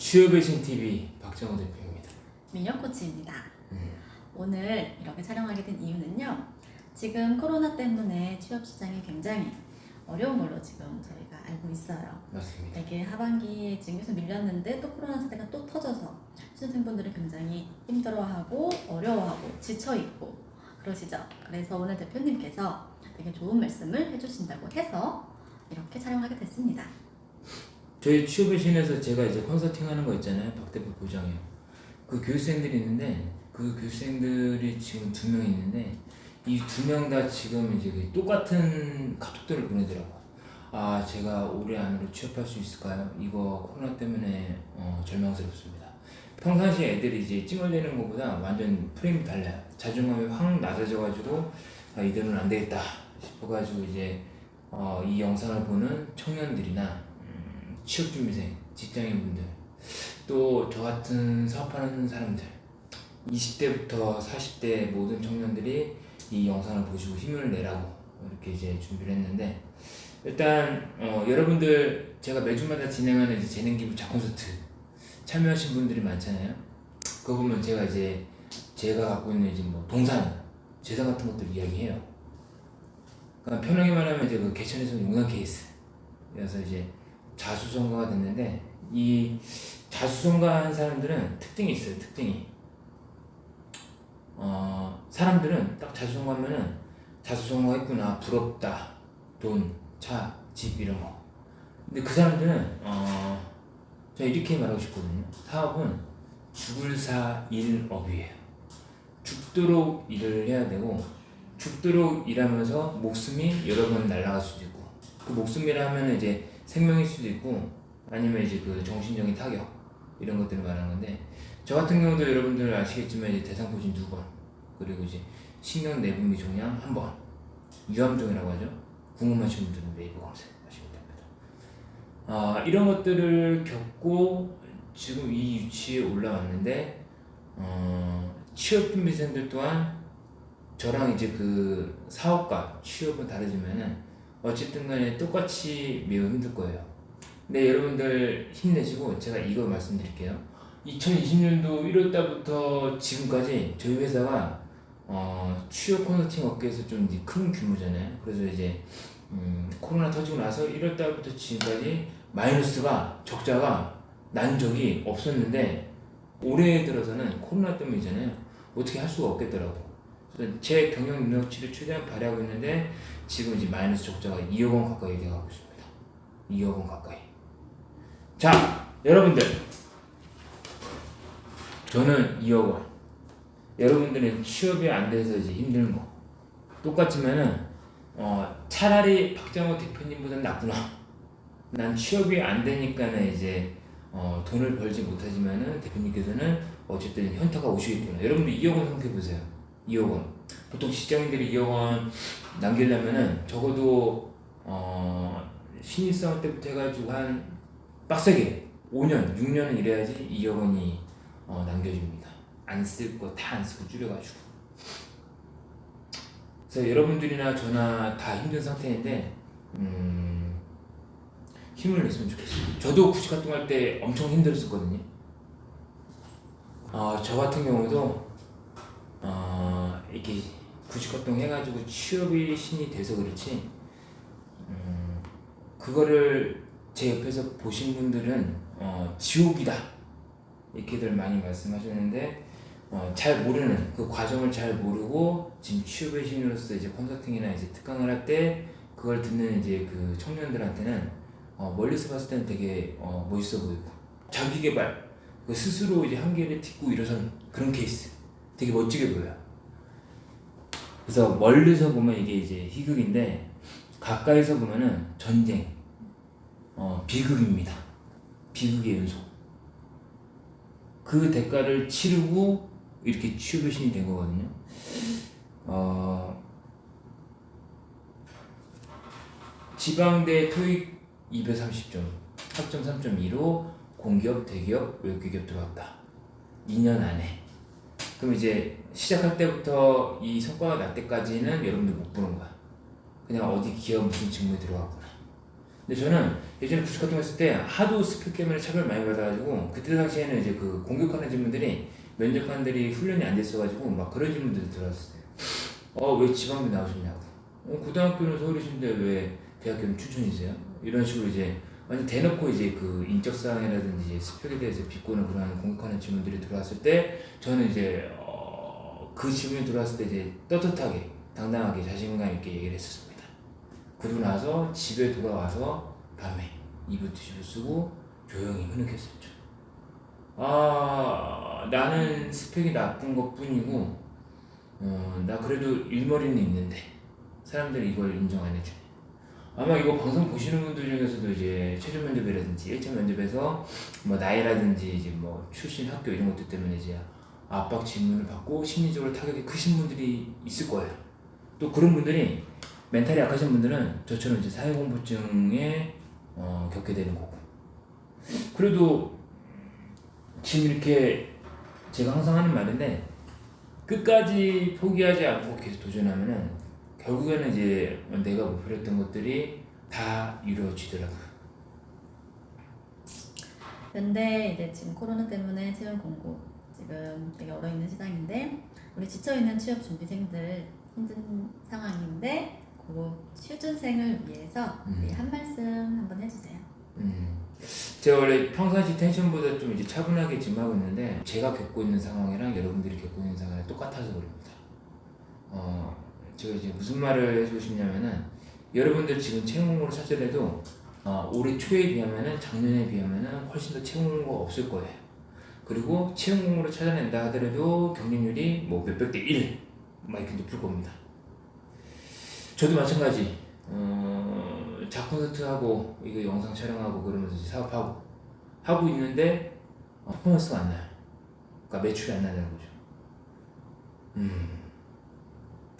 취업의 신 TV 박정호 대표입니다. 민혁 코치입니다. 음. 오늘 이렇게 촬영하게 된 이유는요. 지금 코로나 때문에 취업 시장이 굉장히 어려운 걸로 지금 저희가 알고 있어요. 맞습니다. 되게 하반기에 지금 계속 밀렸는데 또 코로나 사태가 또 터져서 취준생분들이 굉장히 힘들어하고 어려워하고 지쳐 있고 그러시죠. 그래서 오늘 대표님께서 되게 좋은 말씀을 해주신다고 해서 이렇게 촬영하게 됐습니다. 저희 취업의 신에서 제가 이제 컨설팅 하는 거 있잖아요. 박 대표 보장해요. 그 교수생들이 있는데 그 교수생들이 지금 두 명 있는데 이 두 명 다 지금 이제 그 똑같은 카톡들을 보내더라고. 아 제가 올해 안으로 취업할 수 있을까요? 이거 코로나 때문에 어, 절망스럽습니다. 평상시에 애들이 이제 찡얼대는 것보다 완전 프레임이 달라요. 자존감이 확 낮아져가지고 아, 이대로는 안 되겠다 싶어가지고 이제 어, 이 영상을 보는 청년들이나 음, 취업준비생, 직장인분들 또 저 같은 사업하는 사람들 20대부터 40대 모든 청년들이 이 영상을 보시고 힘을 내라고 이렇게 이제 준비를 했는데 일단 어, 여러분들 제가 매주마다 진행하는 이제 재능 기부 자 콘서트 참여하신 분들이 많잖아요. 그거 보면 제가 이제 제가 갖고 있는 이제 뭐 동산, 재산 같은 것들 이야기해요. 그러니까 편하게 말하면 이제 그 개천에서 용산 케이스. 그래서 이제 자수성가가 됐는데 이 자수성가한 사람들은 특징이 있어요. 특징이. 어 사람들은 딱 자수성가하면은 자수성가했구나 부럽다 돈, 차, 집 이런 거. 근데 그 사람들은 어 제가 이렇게 말하고 싶거든요. 사업은 죽을 사 일업이에요. 죽도록 일을 해야 되고 죽도록 일하면서 목숨이 여러 번 날아갈 수도 있고 그 목숨이라 면 이제 생명일 수도 있고 아니면 이제 그 정신적인 타격 이런 것들을 말하는 건데 저 같은 경우도 여러분들 아시겠지만 이제 대상포진 두 번 그리고 이제 신경 내분비 종양 한 번 유암종이라고 하죠. 궁금하신 분들은 네이버 검색하시면 됩니다. 아 이런 것들을 겪고 지금 이 위치에 올라왔는데 어, 취업 준비생들 또한 저랑 이제 그 사업과 취업은 다르지만은 어쨌든 간에 똑같이 매우 힘들 거예요. 근데 여러분들 힘내시고 제가 이거 말씀드릴게요. 2020년도 1월 달부터 지금까지 저희 회사가 어, 취업 컨설팅 업계에서 좀 큰 규모잖아요. 그래서 이제 음, 코로나 터지고 나서 1월 달부터 지금까지 마이너스가 적자가 난 적이 없었는데 올해 들어서는 코로나 때문이잖아요. 어떻게 할 수가 없겠더라고. 그래서 제 경영 능력치를 최대한 발휘하고 있는데 지금 이제 마이너스 적자가 2억 원 가까이 돼가고 있습니다. 2억 원 가까이. 자, 여러분들. 저는 2억 원. 여러분들은 취업이 안 돼서 이제 힘든 거. 똑같지만은 어, 차라리 박정호 대표님보다는 낫구나. 난 취업이 안 되니까는 이제 어, 돈을 벌지 못하지만은 대표님께서는 어쨌든 현타가 오시겠구나. 여러분들 2억 원 생각해 보세요. 2억 원. 보통 직장인들이 2억 원 남기려면은 적어도 어, 신입사원 때부터 해가지고 한 빡세게 5년, 6년은 일해야지 2억 원이 어, 남겨집니다. 안 쓸 거 다 안 쓰고 줄여가지고. 그래서 여러분들이나 저나 다 힘든 상태인데 음, 힘을 냈으면 좋겠어요. 저도 구직 활동할 때 엄청 힘들었었거든요. 어, 저 같은 경우도 어, 이렇게 구직 활동 해가지고 취업이 신이 돼서 그렇지 음, 그거를 제 옆에서 보신 분들은 어, 지옥이다. 이렇게들 많이 말씀하셨는데 어, 잘 모르는 그 과정을 잘 모르고 지금 취업의 신으로서 이제 컨설팅이나 이제 특강을 할 때 그걸 듣는 이제 그 청년들한테는 어, 멀리서 봤을 때는 되게 어, 멋있어 보이고 자기 개발 그 스스로 이제 한계를 딛고 일어선 그런 케이스. 되게 멋지게 보여요. 그래서 멀리서 보면 이게 이제 희극인데 가까이서 보면은 전쟁, 어, 비극입니다. 비극의 연속. 그 대가를 치르고 이렇게 취업의 신이 된 거거든요. 어, 지방대 토익 230점, 학점 3.2로 공기업, 대기업, 외국기업 들어왔다. 2년 안에. 그럼 이제 시작할 때부터 이 성과가 날 때까지는 여러분들 못 보는 거야. 그냥 어디 기업 무슨 직무에 들어갔구나. 근데 저는 예전에 부스 같은 거 했을 때 하도 스펙 때문에 차별 많이 받아가지고 그때 당시에는 이제 그 공격하는 질문들이 면접관들이 훈련이 안 됐어가지고 막 그런 질문들이 들어왔어요. 어 왜 지방대 나오셨냐고. 어 고등학교는 서울이신데 왜 대학교는 춘천이세요? 이런 식으로 이제 완전 대놓고 이제 그 인적 사항이라든지 스펙에 대해서 비꼬는 그런 공격하는 질문들이 들어왔을 때 저는 이제 어, 그 질문이 들어왔을 때 이제 떳떳하게 당당하게 자신감 있게 얘기를 했었습니다. 그러고 나서 집에 돌아와서 밤에 이불 뒤집어 쓰고 조용히 흐느꼈었죠. 아 나는 스펙이 나쁜 것 뿐이고 어, 나 그래도 일머리는 있는데 사람들이 이걸 인정 안 해주네. 아마 이거 방송 보시는 분들 중에서도 이제 최종 면접이라든지 1차 면접에서 뭐 나이라든지 이제 뭐 출신 학교 이런 것들 때문에 이제 압박 질문을 받고 심리적으로 타격이 크신 분들이 있을 거예요. 또 그런 분들이 멘탈이 약하신 분들은 저처럼 이제 사회공포증에 어, 겪게 되는 거고. 그래도 지금 이렇게 제가 항상 하는 말인데 끝까지 포기하지 않고 계속 도전하면은 결국에는 이제 내가 목표로 했던 것들이 다 이루어지더라고요. 근데 이제 지금 코로나 때문에 채용 공고 지금 되게 얼어 있는 시장인데 우리 지쳐 있는 취업 준비생들 힘든 상황인데 그 취준생을 위해서 음. 우리 한 말씀 한번 해주세요. 음. 제가 원래 평상시 텐션보다 좀 이제 차분하게 지금하고 있는데 제가 겪고 있는 상황이랑 여러분들이 겪고 있는 상황이 똑같아서 그럽니다. 어, 제가 이제 무슨 말을 해주고 싶냐면은 여러분들 지금 채용 공고를 찾으려도 어, 올해 초에 비하면은 작년에 비하면은 훨씬 더 채용 공고가 없을 거예요. 그리고 채용 공고를 찾아낸다 하더라도 경쟁률이 뭐 몇백 대 1, 막 이렇게 높을 겁니다. 저도 마찬가지. 어, 작품 세트하고 이거 영상 촬영하고 그러면서 사업하고 하고 있는데 어, 퍼포먼스가 안 나요. 그러니까 매출이 안 나는 거죠. 음,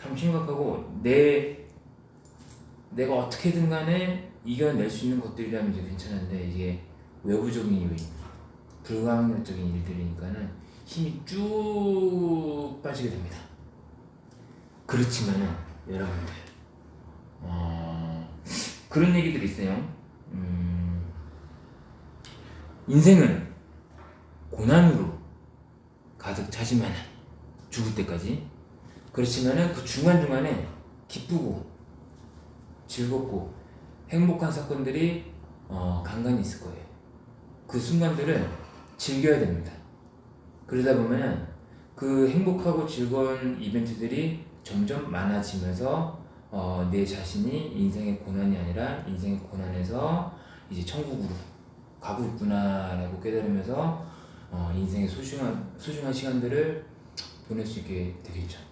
참 심각하고 내 내가 어떻게든 간에 이겨낼 수 있는 것들이라면 이제 괜찮은데 이게 외부적인 요인, 불가항력적인 일들이니까는 힘이 쭉 빠지게 됩니다. 그렇지만은 여러분들 어, 그런 얘기들이 있어요. 음, 인생은 고난으로 가득 차지만 죽을 때까지 그렇지만은 그 중간 중간에 기쁘고 즐겁고 행복한 사건들이 어, 간간히 있을 거예요. 그 순간들을 즐겨야 됩니다. 그러다 보면은 그 행복하고 즐거운 이벤트들이 점점 많아지면서 어, 내 자신이 인생의 고난이 아니라 인생의 고난에서 이제 천국으로 가고 있구나라고 깨달으면서 어, 인생의 소중한 소중한 시간들을 보낼 수 있게 되겠죠.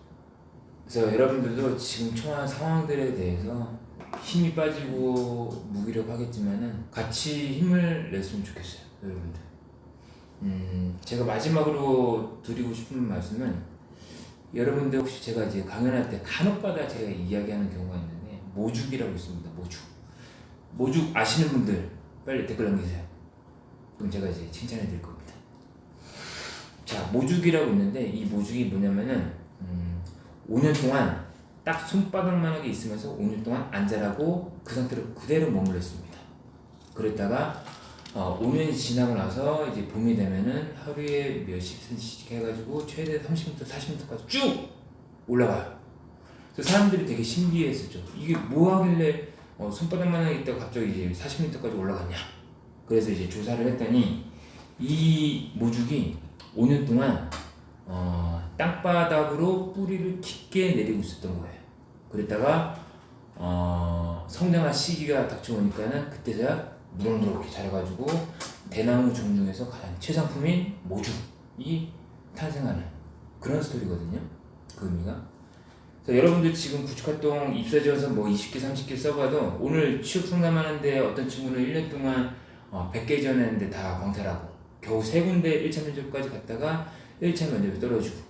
그래서 여러분들도 지금 처한 상황들에 대해서 힘이 빠지고 무기력하겠지만은 같이 힘을 냈으면 좋겠어요, 여러분들. 음, 제가 마지막으로 드리고 싶은 말씀은 여러분들 혹시 제가 이제 강연할 때 간혹가다 제가 이야기하는 경우가 있는데 모죽이라고 있습니다. 모죽. 모죽 아시는 분들 빨리 댓글 남기세요. 그럼 제가 이제 칭찬해 드릴 겁니다. 자, 모죽이라고 있는데 이 모죽이 뭐냐면은 음, 5년 동안 딱 손바닥만하게 있으면서 5년 동안 안 자라고 그 상태로 그대로 머물렀습니다. 그랬다가 어, 5년이 지나고 나서 이제 봄이 되면은 하루에 몇십 cm씩 해가지고 최대 30m, 40m까지 쭉 올라가요. 그래서 사람들이 되게 신기했었죠. 이게 뭐 하길래 어, 손바닥만 있다가 갑자기 이제 40m까지 올라갔냐. 그래서 이제 조사를 했더니 이 모죽이 5년 동안 어, 땅바닥으로 뿌리를 깊게 내리고 있었던 거예요. 그랬다가 어, 성장할 시기가 닥쳐오니까는 그때서야 무럭무럭 이렇게 자라가지고 대나무 종 중에서 가장 최상품인 모죽이 탄생하는 그런 스토리거든요. 그 의미가. 그래서 여러분들 지금 구축활동 입사 지원서 뭐 20개, 30개 써봐도 오늘 취업 상담하는데 어떤 친구는 1년 동안 어, 100개 지원했는데 다 광탈하고 겨우 세 군데 1차 면접까지 갔다가 1차 면접에 떨어지고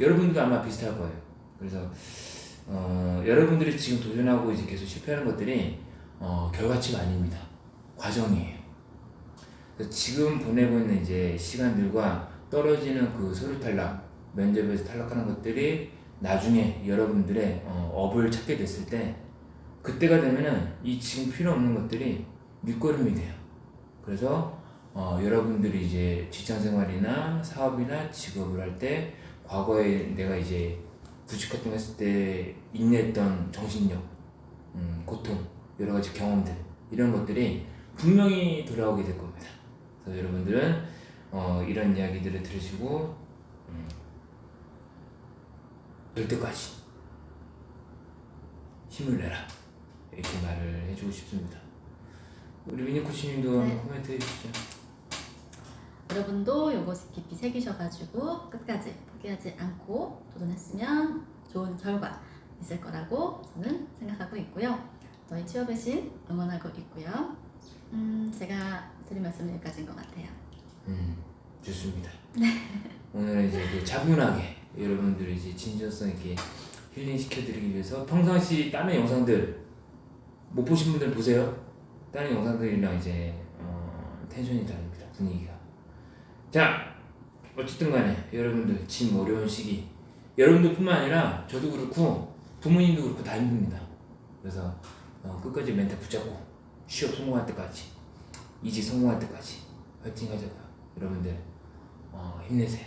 여러분들도 아마 비슷할 거예요. 그래서 어, 여러분들이 지금 도전하고 이제 계속 실패하는 것들이 어, 결과치가 아닙니다. 과정이에요. 지금 보내고 있는 이제 시간들과 떨어지는 그 서류 탈락, 면접에서 탈락하는 것들이 나중에 여러분들의 어, 업을 찾게 됐을 때 그때가 되면은 이 지금 필요 없는 것들이 밑거름이 돼요. 그래서 어, 여러분들이 이제 직장 생활이나 사업이나 직업을 할 때 과거에 내가 이제 구직 같은 거 했을 때 인내했던 정신력, 음, 고통, 여러 가지 경험들 이런 것들이 분명히 돌아오게 될 겁니다. 그래서 여러분들은 어, 이런 이야기들을 들으시고 음, 될 때까지 힘을 내라 이렇게 말을 해주고 싶습니다. 우리 미니 코치님도 네. 한번 코멘트 해주시죠. 여러분도 요거 깊이 새기셔가지고 끝까지 포기하지 않고 도전했으면 좋은 결과 있을 거라고 저는 생각하고 있고요. 저희 취업의 신 응원하고 있고요. 음, 제가 드릴 말씀은 여기까지인 것 같아요. 음, 좋습니다. 오늘은 이제 그 차분하게 여러분들 이제 진정성 있게 힐링 시켜드리기 위해서 평상시 다른 영상들 못 보신 분들 보세요. 다른 영상들이랑 이제 어, 텐션이 다릅니다 분위기가. 자 어쨌든 간에 여러분들 지금 어려운 시기 여러분들뿐만 아니라 저도 그렇고 부모님도 그렇고 다 힘듭니다. 그래서 어, 끝까지 멘탈 붙잡고 취업 성공할 때까지 이직 성공할 때까지 화이팅 하자고요. 여러분들 어, 힘내세요.